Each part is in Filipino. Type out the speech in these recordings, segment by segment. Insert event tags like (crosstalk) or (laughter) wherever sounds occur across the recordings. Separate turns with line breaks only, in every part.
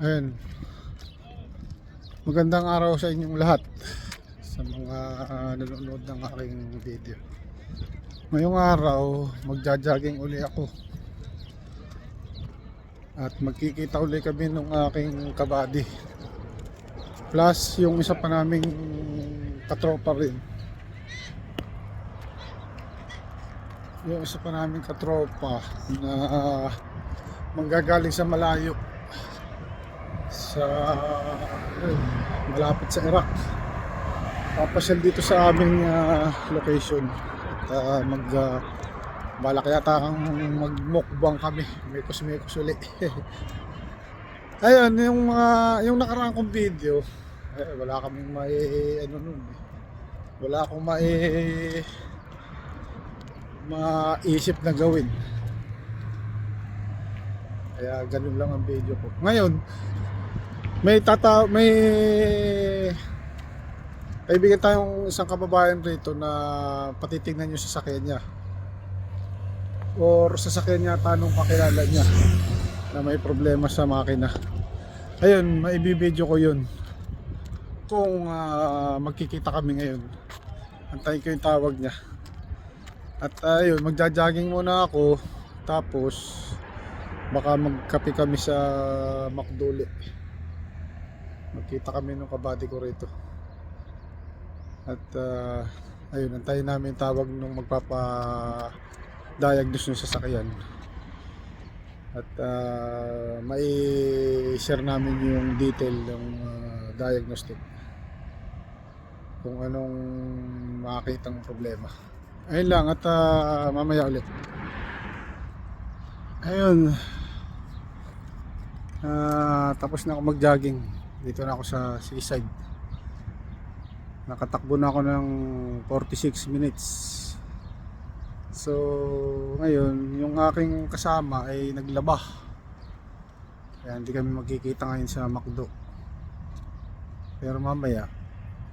Ayan. Magandang araw sa inyong lahat sa mga nanonood ng aking video. Ngayong araw, magja-jogging uli ako. At magkikita uli kami ng aking kabady. Plus, yung isa pa naming katropa rin. Yung isa pa naming katropa na manggagaling sa malayo sa ayun, malapit sa Iraq. Papasyal dito sa aming ah, location at ah, mag uh, balak yata kang magmukbang kami. Mekos mekos uli. (laughs) Ayun, yung mga yung nakaraan kong video, eh, wala kaming mai ano nun. eh. Wala akong mai maisip na gawin. Kaya ganun lang ang video ko. Ngayon, may tata may kaibigan tayong isang kababayan rito na patitingnan yung sasakyan niya. Or sasakyan niya tanong kakilala niya na may problema sa makina. Ayun maibibideo ko yun. Kung ah, magkikita kami ngayon. Antayin ko yung tawag niya. At ayun magja-jogging muna ako. Tapos baka magkape kami sa Makduli magkita kami ng kabady ko rito. At ah, ayun antayin namin tawag nung magpapa diagnose ng sasakyan. At ah, may share namin yung detail ng ah, diagnostic. Kung anong makakitang problema. Ayun lang at ah, mamaya ulit. Ayun. Ah, tapos na ako mag-jogging dito na ako sa seaside. Nakatakbo na ako ng 46 minutes. So ngayon yung aking kasama ay naglaba. Kaya hindi kami magkikita ngayon sa McDo. Pero mamaya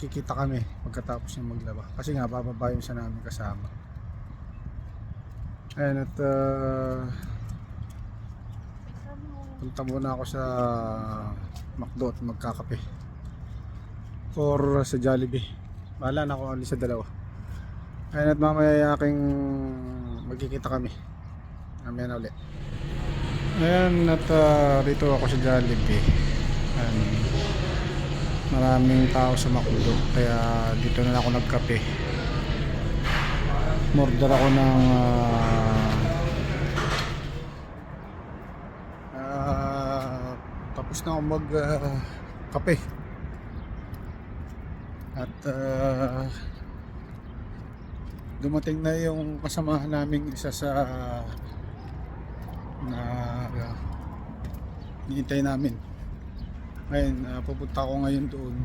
kikita kami pagkatapos ng maglaba. Kasi nga bababa yung sa namin kasama. Ayun at ah, punta muna ako sa McDo at magkakape. Or sa Jollibee. Bahala na ako alis sa dalawa. Ayun at mamaya aking magkikita kami. Mamaya na ulit. Ayan at ah, rito ako sa Jollibee. Ayan, maraming tao sa McDo kaya dito na ako nagkape. Murder ako ng ah, Ah, tapos na ako mag ah, kape. At ah, dumating na yung kasamahan naming isa sa na uh, niintay namin. Ngayon, ah, pupunta ako ngayon doon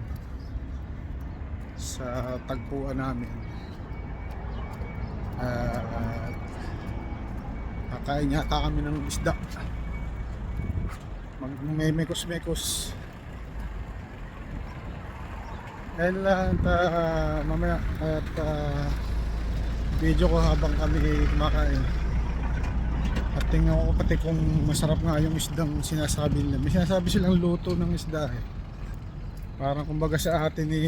sa tagpuan namin. Ah, kakain yata kami ng isda may mekos mekos ayun lang at ah, mamaya at ah, video ko habang kami kumakain. At tingnan ko pati kung masarap nga yung isdang sinasabi nila. May sinasabi silang luto ng isda eh. Parang kumbaga sa atin ni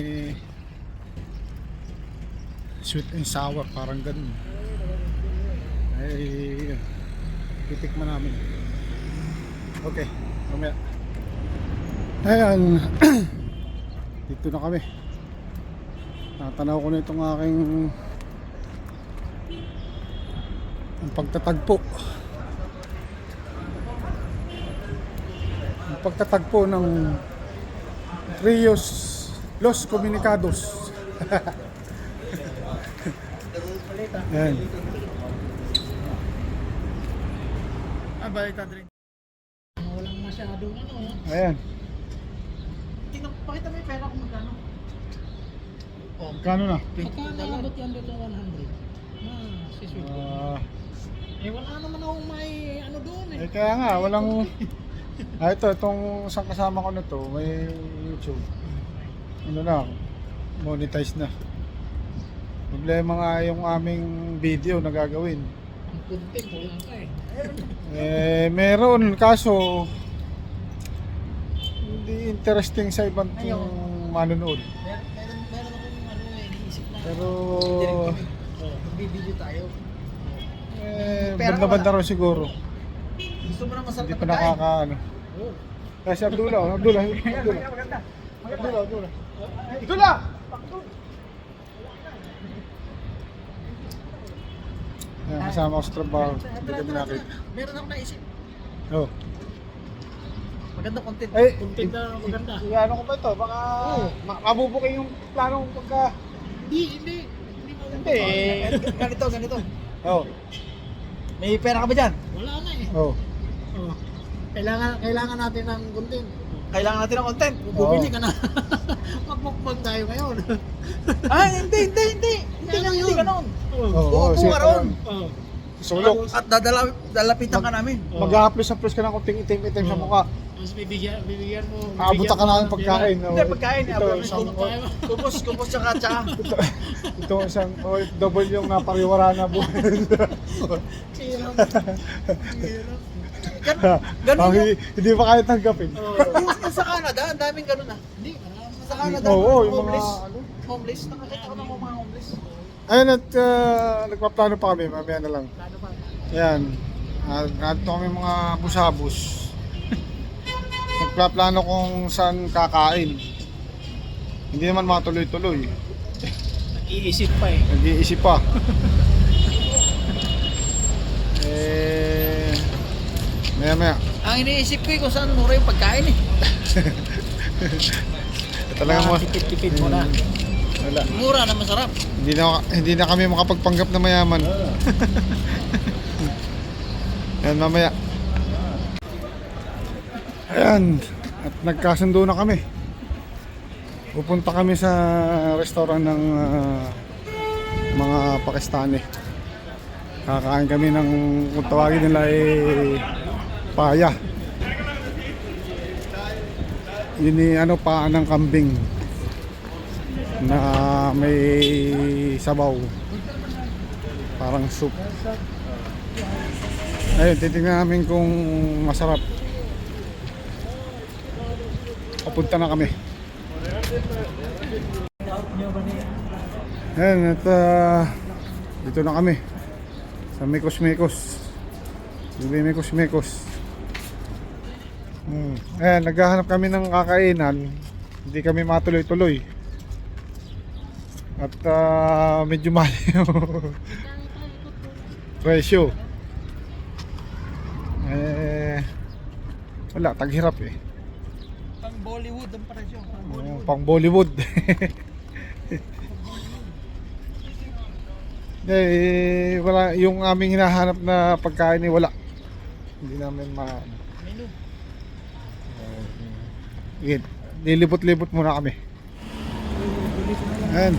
sweet and sour parang ganun. Ay titikman namin. Okay mamaya. Ayan. (clears throat) Dito na kami. Natanaw ko na itong aking ang pagtatagpo. Ang pagtatagpo ng Rios Los Comunicados. (laughs) Ayan. Ah na drink
Walang masyadong ano.
ayan
Tingnan, pakita mo yung pera kung magkano. Oh,
Magkano na?
Pagka naabot yan dito 100, na si Sweet.
Ah,
eh wala naman akong may ano doon eh.
eh kaya nga, walang... (laughs) Ah, ito, itong isang kasama ko na to, may YouTube. Ano na, monetize na. Problema nga yung aming video na gagawin.
Ang content, wala ka eh.
Eh, meron, kaso hindi interesting sa ibang
Ayaw.
manonood.
Meron, meron, meron akong ano eh, iniisip na.
Pero,
Oh, magbibideo tayo.
eh,
Pera
banda-banda
wala.
rin siguro.
Gusto mo na masarap
Hindi
na
pa
pagkain?
nakaka, ano.
Oo.
Kasi Abdullah, oh, Abdullah, Abdullah.
Maganda.
Abdullah, Abdullah. Abdullah! Yan, kasama ko sa trabaho. Hindi kami nakita.
Meron akong naisip.
Oh.
Maganda content.
Ay,
content na maganda.
Ano ko ba ito? Baka
Oo.
ma- mabubukin yung plano kong pagka...
Hindi, hindi. Hindi mo
Hindi.
Eh, ganito, ganito.
Oh.
May pera ka ba dyan? Wala na eh.
Oh.
Oh. Kailangan kailangan natin ng content. Kailangan natin ng content. Bumili ka na. (laughs) Magmukbang tayo ngayon. ah, hindi, hindi, hindi. Hindi lang yun. Hindi ganun.
Oo,
Oo,
oh,
oh, ron.
Oh. Sulok.
At dadala, dalapitan ka namin.
Mag-a-plus sa plus ka ng kunting itim-itim sa
Oo.
mukha.
Tapos bibigyan, bibigyan mo.
Aabutan ka namin pagkain.
Hindi, pagkain.
Ito,
Ito,
isang, (laughs)
Kupos, kupos tsaka tsaka.
ito, ito isang oh, double yung napariwara na buhay. (laughs)
Hirap. Hirap. Gan- Ganun
Ang
yun.
hindi, hindi pa kaya tanggapin.
Oh. Yung yung sa Canada, ang daming ganun ah. Hindi, sa Canada.
Oo, yung mga
homeless.
ano.
Homeless. Nakakita ko ng mga homeless.
Ayun at uh, nagpaplano pa kami, mamaya na lang.
Lalo pa.
Ayan. Uh, Nandito kami mga busabos. Nagpaplano kung saan kakain. Hindi naman matuloy-tuloy.
Nag-iisip pa eh.
Nag-iisip pa. (laughs) eh, maya maya.
Ang iniisip ko eh kung saan mura yung pagkain eh. (laughs)
Talaga mo.
Tipid-tipid mo na.
Wala.
Mura na masarap.
Hindi na, hindi na kami makapagpanggap na mayaman. (laughs) Ayan, mamaya. Ayan. At nagkasundo na kami. Pupunta kami sa restaurant ng ah, mga Pakistani. Kakain kami ng kung tawagin nila eh paya. Yun ni ano paa ng kambing na may sabaw. Parang soup. Ayun, titignan namin kung masarap. Papunta na kami. Ayan, at ah, dito na kami. Sa Mekos Mekos. Bibi Mekos Mekos. Hmm. Ayan, naghahanap kami ng kakainan. Hindi kami matuloy-tuloy. At ah, medyo mahal (laughs) yung presyo. Eh, wala, taghirap eh.
Pang Bollywood ang presyo. Pang
Oh, pang Bollywood. eh, wala, yung aming hinahanap na pagkain eh, wala. Hindi namin ma...
Menu.
Sige, nilibot-libot muna kami. Ayan.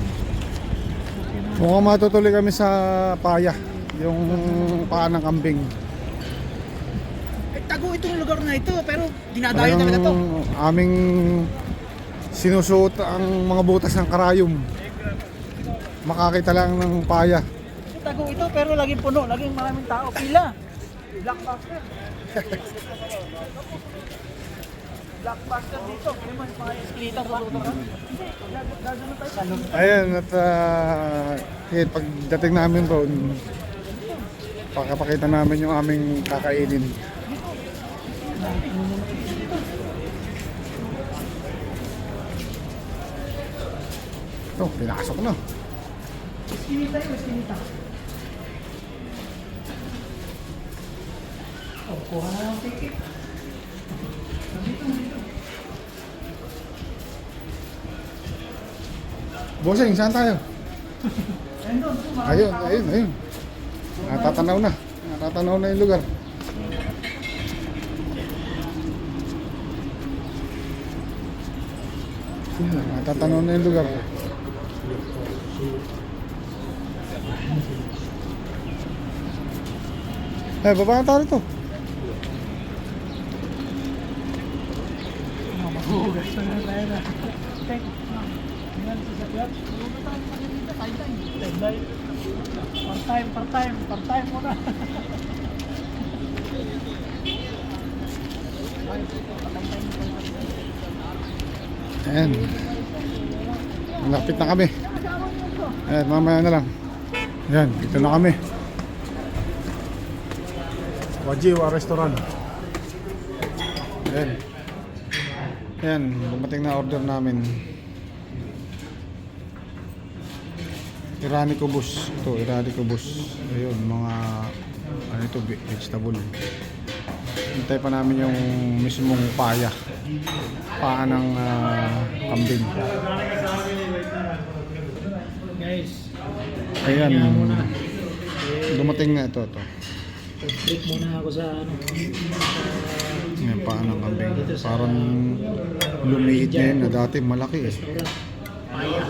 Mukhang matutuloy kami sa paya. Yung paa ng kambing.
Eh, tago itong lugar na ito pero dinadayo talaga to.
Talagang aming sinusuot ang mga butas ng karayom. Makakita lang ng paya.
Tago ito pero laging puno, laging maraming tao. Pila. Blockbuster. Blockbuster dito. Kaya man, mga tayo sa
Ayan, at uh, pagdating namin roon, pakapakita namin yung aming kakainin. Ito, pinasok na.
Eskinita yun, eskinita. Oh, kuha na ng ticket. Dito, dito.
Bossing, saan tayo?
Ayun
ayun, ayun. Natatanaw na. Natatanaw na yung lugar. Natatanaw na yung lugar. Eh, baba na tayo rito.
Magugas na na. Tayo time-time. Time-time. Part-time, part-time, part-time muna.
Ayan. Malapit na kami. Ayan, mamaya na lang. Ayan, dito na kami. Wajiwa Restaurant. Ayan. Ayan, dumating na order namin. Irani kubus. Ito, Irani kubus. Ayun, mga ano ito, ve- vegetable. Hintay pa namin yung mismong paya. Paa ng ah, kambing.
Guys,
Ayan. Dumating na ito, ito.
Break muna ako sa ano.
Ayan, paa ng kambing. Parang lumiit na yun na dati malaki eh.
Restaurant. Paya.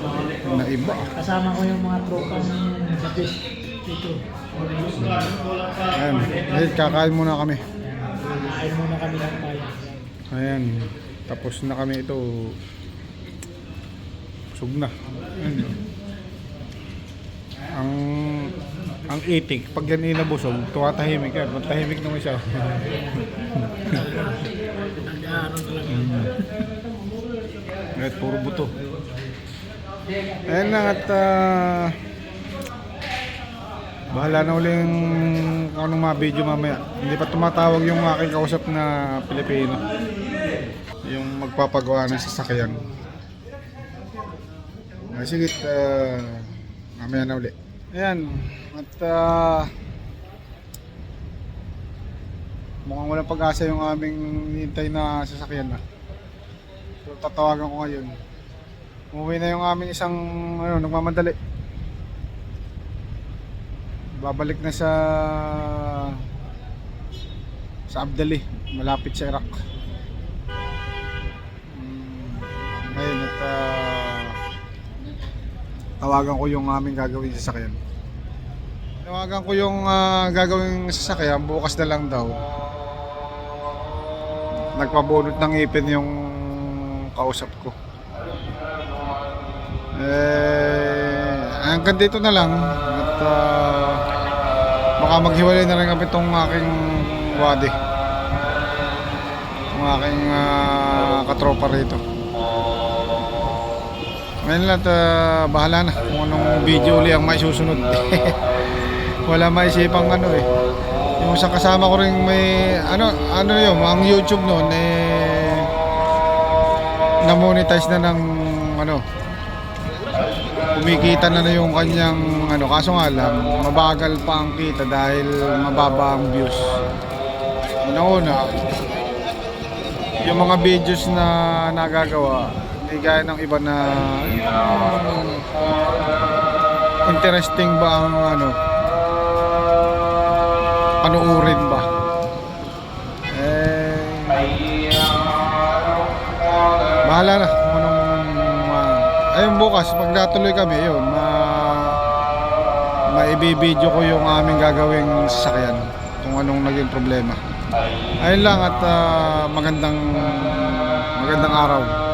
Na iba.
Kasama ko yung mga tropa ng Baptist dito.
Ayan, Ayan, kakain muna kami.
Kain muna kami ng paya.
Ayan, tapos na kami ito. Busog na. Ang ang itik, pag yan inabusog, tumatahimik yan. Matahimik nung isa.
Nag-ano na lang. (laughs)
At puro buto. Ayan na at ah, bahala na uling kung anong mga video mamaya. Hindi pa tumatawag yung aking kausap na Pilipino. Yung magpapagawa ng sasakyan. Ah, sige, ah, mamaya na uli. Ayan, at ah, mukhang walang pag-asa yung aming hintay na sasakyan na. So, tatawagan ko ngayon. Umuwi na yung aming isang ano, nagmamadali. Babalik na sa sa Abdali, malapit sa Iraq. Mm, ngayon at ah, tawagan ko yung aming gagawin sa sasakyan. Tawagan ko yung ah, gagawing sasakyan bukas na lang daw. Nagpabunot ng ipin yung kausap ko. Eh, hanggang dito na lang at ah, baka maghiwalay na rin kami itong aking wadi itong aking ah, katropa rito ngayon lang ah, bahala na kung anong video uli ang may susunod (laughs) wala maisipang ano eh. Yung sa kasama ko rin may ano ano yun ang youtube noon eh na-monetize na ng ano kumikita na na yung kanyang ano kaso nga lang mabagal pa ang kita dahil mababa ang views. Una-una yung mga videos na nagagawa hindi gaya ng iba na interesting ba ang ano? Panuurin ba? Eh bahala na anong uh, ayun bukas pag natuloy kami yun ma maibibideo ko yung aming gagawing sasakyan kung anong naging problema. Ayun lang at ah, magandang magandang araw